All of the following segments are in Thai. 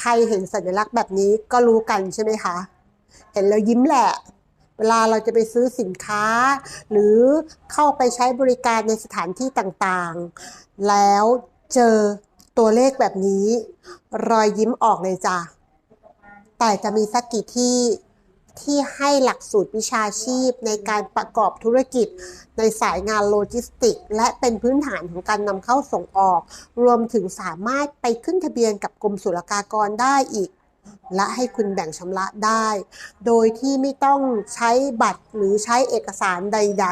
ใครเห็นสัญลักษณ์แบบนี้ก็รู้กันใช่ไหมคะ เห็นแล้วยิ้มแหละ เวลาเราจะไปซื้อสินค้า หรือเข้าไปใช้บริการในสถานที่ต่างๆ แล้วเจอตัวเลขแบบนี้ รอยยิ้มออกเลยจ้ะแต่จะมีสักกี่ที่ ที่ให้หลักสูตรวิชาชีพในการประกอบธุรกิจ ในสายงานโลจิสติก และเป็นพื้นฐานของการนำเข้าส่งออก รวมถึงสามารถไปขึ้นทะเบียนกับกรมศุลกากรได้อีก และให้คุณแบ่งชำระได้ โดยที่ไม่ต้องใช้บัตรหรือใช้เอกสารใด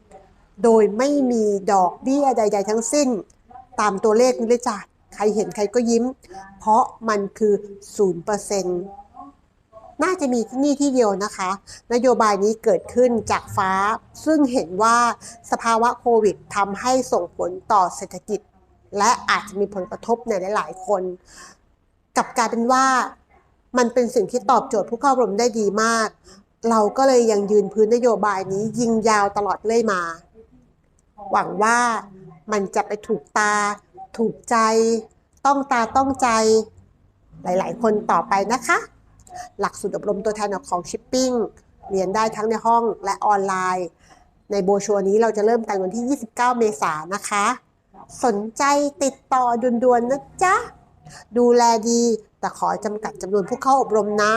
ๆ โดยไม่มีดอกเบี้ยใด ๆ ทั้งสิ้น ตามตัวเลขนี้เลยจ้ะใครเห็นใครก็ยิ้ม เพราะมันคือ0%น่ น่าจะมีที่นี่ที่เดียวนะคะ นโยบายนี้เกิดขึ้นจากฟ้า ซึ่งเห็นว่าสภาวะโควิดทำให้ส่งผลต่อเศรษฐกิจ และอาจจะมีผลกระทบในหลาย ๆ คนกับกลายเป็นว่ามันเป็นสิ่งที่ตอบโจทย์ผู้เข้าอบรมได้ดีมาก เราก็เลยยังยืนพื้นนโยบายนี้ยิงยาวตลอดเรื่อยมา หวังว่ามันจะไปถูกตา ถูกใจ ต้องตาต้องใจ หลาย ๆ คนต่อไปนะคะ หลักสูตรอบรมตัวแทนของชิปปิ้งเรียนได้ทั้งในห้องและออนไลน์ ในโบชัวนี้เราจะเริ่มกันวันที่ 29 เมษายนนะคะ สนใจติดต่อด่วนๆนะจ๊ะ ดูแลดีแต่ขอจำกัดจำนวนผู้เข้าอบรมนะ